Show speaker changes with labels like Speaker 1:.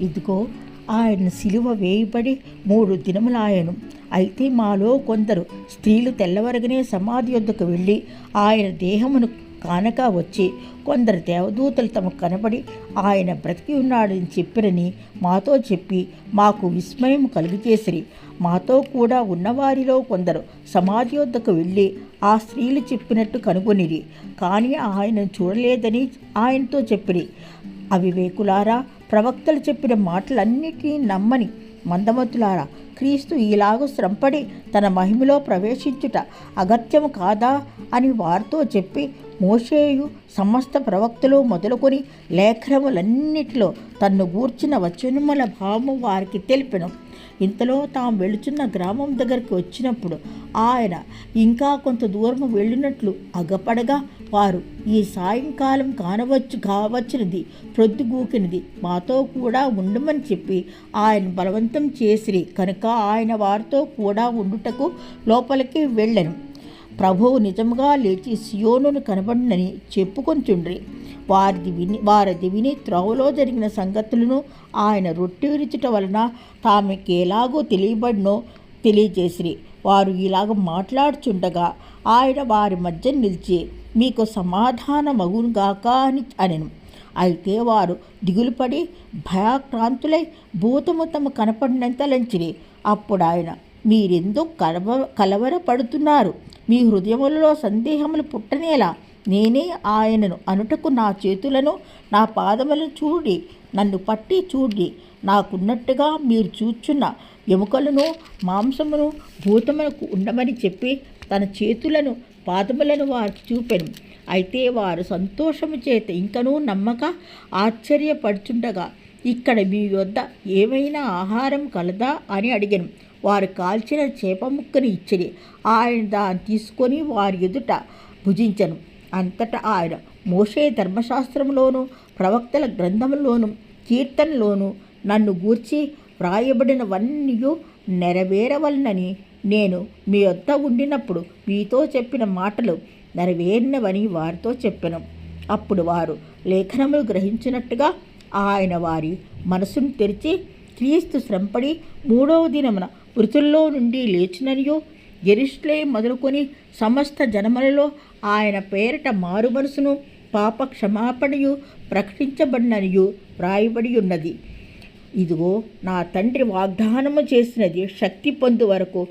Speaker 1: ఇదిగో ఆయన సిలువ వేయబడి మూడు దినములాయను. అయితే మాలో కొందరు స్త్రీలు తెల్లవరగనే సమాధి యొద్దకు వెళ్ళి ఆయన దేహమును కానక వచ్చి కొందరు దేవదూతలు తమకు కనబడి ఆయన బ్రతికి ఉన్నాడని చెప్పిరని మాతో చెప్పి మాకు విస్మయం కలుగజేసిరి మాతో కూడా ఉన్నవారిలో కొందరు సమాధి వద్దకు వెళ్ళి ఆ స్త్రీలు చెప్పినట్టు కనుగొనిరి. కానీ ఆయనను చూడలేదని ఆయనతో చెప్పిరి. అవివేకులారా ప్రవక్తలు చెప్పిన మాటలన్నిటినీ నమ్మని మందమతులారా క్రీస్తు ఈలాగు శ్రమపడి తన మహిమలో ప్రవేశించుట అగత్యము కాదా అని వారితో చెప్పి మోషేయు సమస్త ప్రవక్తలు మొదలుకొని లేఖనములన్నిటిలో తన్ను గూర్చిన వచనముల భావము వారికి తెలిపెను. ఇంతలో తాము వెళుచున్న గ్రామం దగ్గరికి వచ్చినప్పుడు ఆయన ఇంకా కొంత దూరం వెళ్ళినట్లు అగపడగా వారు ఈ సాయంకాలం కానవచ్చు కావచ్చినది ప్రొద్దుగూకినది మాతో కూడా ఉండమని చెప్పి ఆయన బలవంతం చేసిరి కనుక ఆయన వారితో కూడా ఉండుటకు లోపలికి వెళ్ళను. ప్రభువు నిజముగా లేచి సియోనును కనబడినని చెప్పుకొంచుండ్రి. వారిది విని వారిది విని త్రోవలో జరిగిన సంగతులను ఆయన రొట్టె విరిచట వలన తామెకి ఎలాగో తెలియబడినో తెలియజేసిరి. వారు ఇలాగ మాట్లాడుచుండగా ఆయన వారి మధ్య నిలిచి మీకు సమాధానమగునుగాక అని అనెను. అయితే వారు దిగులుపడి భయాక్రాంతులై భూతము తమ కనపడినంత లంచిరి. అప్పుడు ఆయన మీరెందుకు కలవ కలవరపడుతున్నారు? మీ హృదయములలో సందేహములు పుట్టనేలా? నేనే ఆయనను అనుటకు నా చేతులను నా పాదములను చూడి నన్ను పట్టి చూడి. నాకున్నట్టుగా మీరు చూచున్న ఎముకలను మాంసమును భూతమునకు ఉండమని చెప్పి తన చేతులను పాదములను వారికి చూపెను. అయితే వారు సంతోషము చేత ఇంకనూ నమ్మక ఆశ్చర్యపడుచుండగా ఇక్కడ మీ వద్ద ఏమైనా ఆహారం కలదా అని అడిగాను. వారు కాల్చిన చేప ముక్కని ఇచ్చిరి. ఆయన దాన్ని తీసుకొని వారి ఎదుట భుజించను. అంతటా ఆయన మోషే ధర్మశాస్త్రంలోను ప్రవక్తల గ్రంథంలోను కీర్తనలోను నన్ను గూర్చి వ్రాయబడినవన్నీ నెరవేరవలనని నేను మీ వద్ద ఉండినప్పుడు మీతో చెప్పిన మాటలు నెరవేరినవని వారితో చెప్పాను. అప్పుడు వారు లేఖనములు గ్రహించినట్టుగా ఆయన వారి మనసును తెరిచి క్రీస్తు శ్రమపడి మూడవ దినమున మృతుల్లో నుండి లేచిననియో ఎరుష్లే మొదలుకొని సమస్త జనములలో ఆయన పేరిట మారు మనసును పాప క్షమాపణయు ప్రకటించబడిననియు వ్రాయబడి ఉన్నది. ఇదిగో నా తండ్రి వాగ్దానము చేసినది శక్తి పొందు వరకు